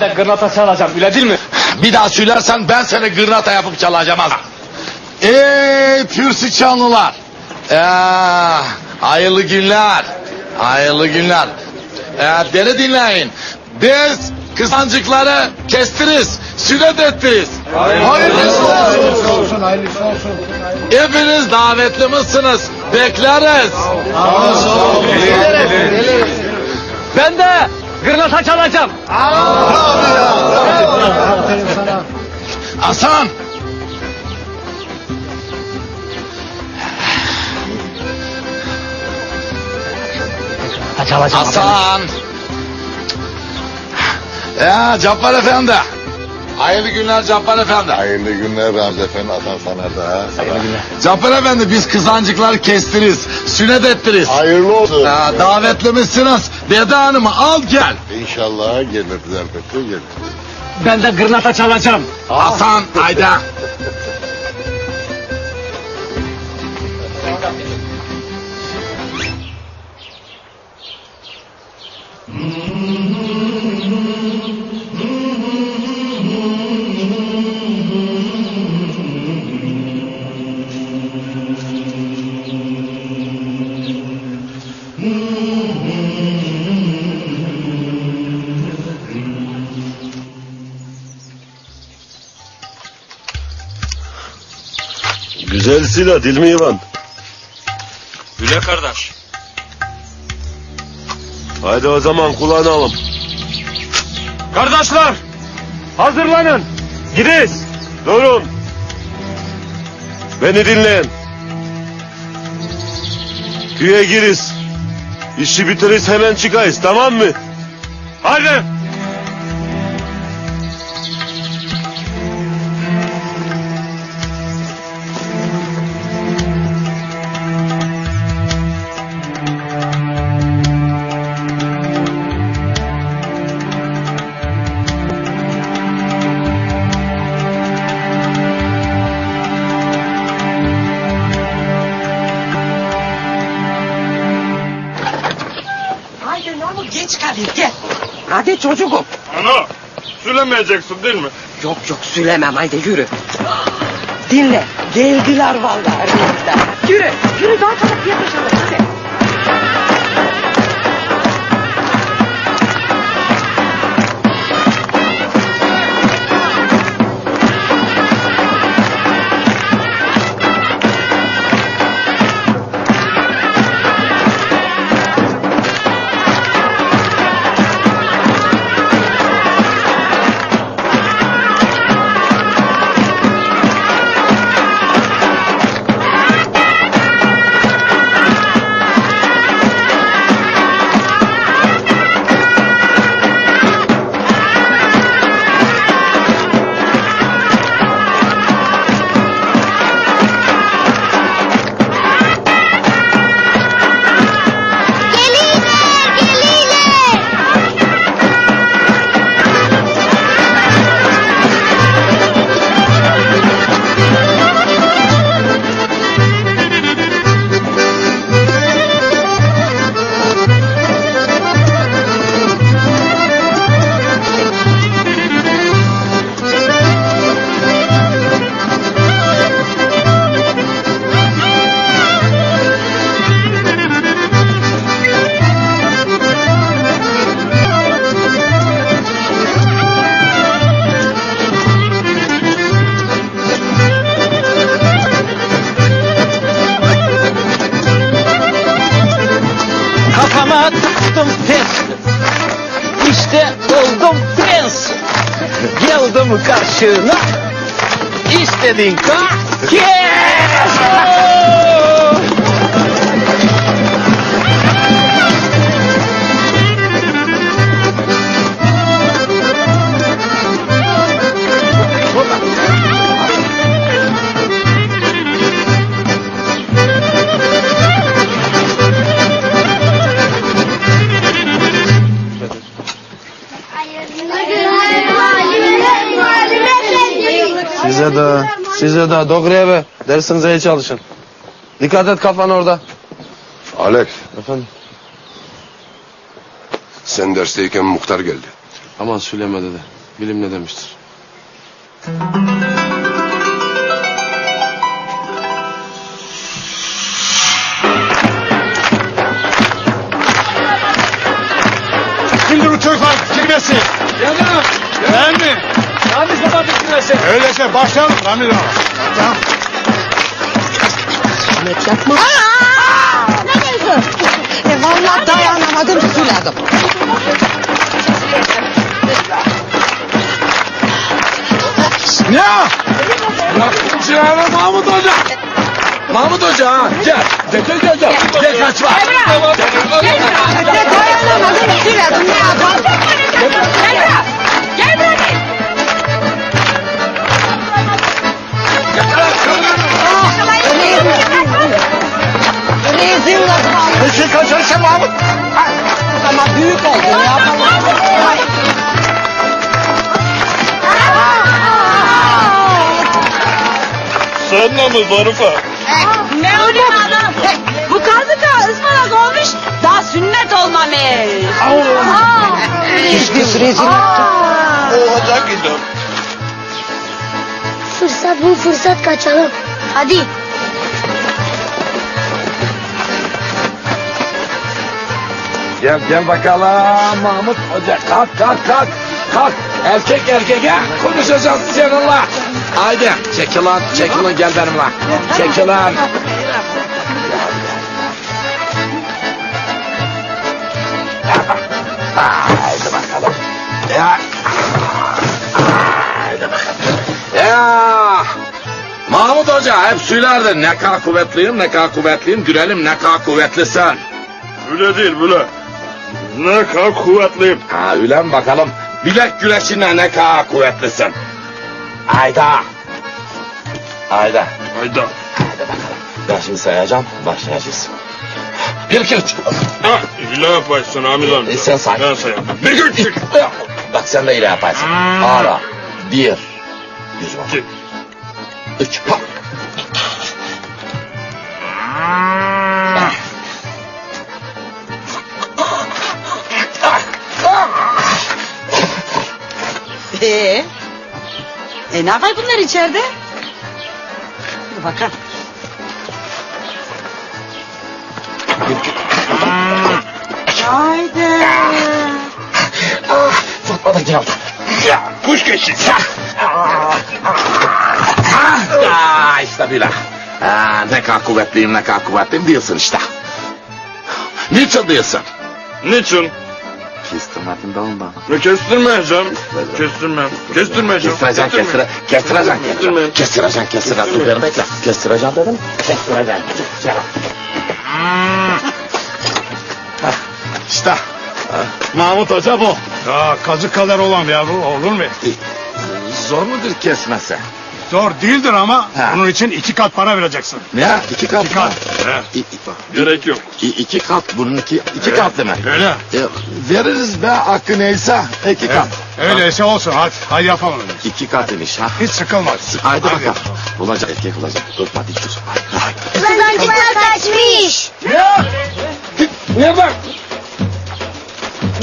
Ben de gırnata çalacağım öyle değil mi? Bir daha söylersen ben seni gırnata yapıp çalacağım ha. Ey pürsü canlılar. Ee, hayırlı günler. Hayırlı günler. Ee, beni dinleyin. Biz kızancıkları kestiriz, sünnet ettiriz. Hayırlısı olsun. Hepiniz davetli misiniz? Bekleriz. Ben de gırnata çalacağım. Hasan. Ha, çalacağım. Hasan. Ya Cappar Efendi. Hayırlı günler Cappar Efendi. Hayırlı günler Ramzi Efendi Hasan sana da. Hayırlı günler. Cappar Efendi biz kızancıkları kestiriz, sünnet ettiriz. Hayırlı olsun. Ya, davetli misiniz? Dede Hanım'ı al gel. İnşallah gelir zerfetli gelir. Ben de gırnata çalacağım. Hasan hayda. Güzel silah değil mi İvan? Güle kardeş. Haydi o zaman kullanalım. Kardeşler! Hazırlanın. Giriz. Durun. Beni dinleyin. Köye giriz. İşi bitiririz hemen çıkayız tamam mı? Hadi! Namık geç kalıyor gel. Hadi çocuğum. Ana! Söylemeyeceksin değil mi? Yok yok söylemem haydi yürü. Dinle geldiler vallahi. Yürü yürü daha çabuk yetişelim hadi. Geldim karşına. İstedin ka kes. Size de, size de doğru eve. Dersinize iyi çalışın. Dikkat et kafan orada. Alex Efendim. sen dersteyken muhtar geldi. Aman söyleme dede. Bilim ne demiştir. Baba düşünmesi. Öyleyse başlayalım Ramiz Ağa. Tamam. Ahmet yapma. Ne diyorsun? E vallahi dayanamadım suladım. Ne? Canım Mahmut Hoca. Mahmut Hoca ha. Gel. Gel gel gel. Gel, gel kaçma. E dayanamadım suladım ne yapalım? Gel Rezil lafım. Peki kaçarsa Mahmut. Ama büyük oldu ne yapalım? Sen de mi Zarife? Ne oluyor adam? Bu kazı da ıspanak olmuş, daha sünnet olmamış. Hiç biz rezil Olacak gidiyorum. Fırsat bu fırsat kaçalım. Hadi. Gel gel bakalım Mahmut Hoca. Kalk kalk kalk. Kalk. Erkek erkeğe konuşacağız seninle. Haydi çekil lan çekil lan gel benimle. Çekil. Haydi Ya. Mahmut Hoca hep söylerdi ne kadar kuvvetliyim ne kadar kuvvetliyim görelim ne kadar kuvvetlisin. Öyle değil böyle. Ne kadar kuvvetliyim. Ha öyle bakalım? Bilek güreşine ne kadar kuvvetlisin. Hayda. Hayda. Hayda. Ben şimdi sayacağım. Başlayacağız. Bir, iki, üç. Ha, hile yaparsın Hamid amca. E, sen say. Ben sayayım. Bir, iki, üç. Bak sen de ile yaparsın. Ara. Bir. Yüz var. Üç. Ha. Ee, e ne yapar bunlar içeride? Dur bakalım. Haydi. Fatma da geldi. Ya, kuş geçti. Ya işte böyle. Ha, ne kadar kuvvetliyim ne kadar kuvvetliyim diyorsun işte. Niçin diyorsun? Niçin? Kestirmedim de ondan. Ne kestirmeyeceğim. Kestirmem. Kestirmeyeceğim. Kestireceksin, kestire, kestireceksin, Kestirmeyeyim. kestireceksin, kestireceksin. Dur beni bekle. Kestireceğim dedim. Kestireceksin. Gel. Hah, İşte. Mahmut Hoca bu. Ya kazık kadar olan ya bu olur mu? Zor mudur kesmesi? Zor değildir ama Ha. bunun için iki kat para vereceksin. Ne? İki kat. İki kat. İ- i- Gerek yok. i- iki kat. Bunun iki, iki kat demek. Öyle. E, veririz be hakkı neyse. iki kat. Öyleyse olsun hadi. Hadi yapalım. İki kat imiş ha. Hiç sıkılma. Haydi bakalım. Olacak erkek olacak. Tutma dik dur. Kazancılar kaçmış. Nerede?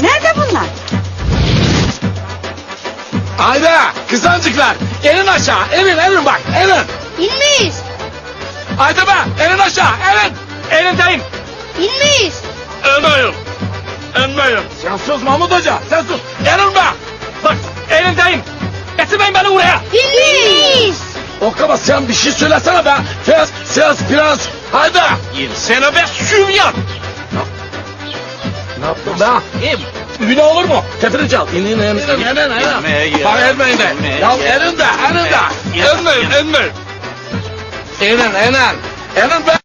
Nerede bunlar? Haydi kızancıklar. Elin aşağı. Elin elin bak. Elin. İnmeyiz. Haydi be. Elin aşağı. Elin. Elindeyim. İnmeyiz. Enmeyin. Enmeyin. Sen sus Mahmut Hoca. Sen sus. Elin be. Bak elindeyim. Getirmeyin beni buraya. İnmeyiz. O kadar sen bir şey söylesene be. Fes, ses, prens. Haydi. Seni be sümyan. Ne yaptın be? Üne olur mu? Tefiri çal. İn in in. in. in, in. Bak elmeyin de. Ya elin de elin de. Enmeyin. Enmeyin. İnin inin. İnin be.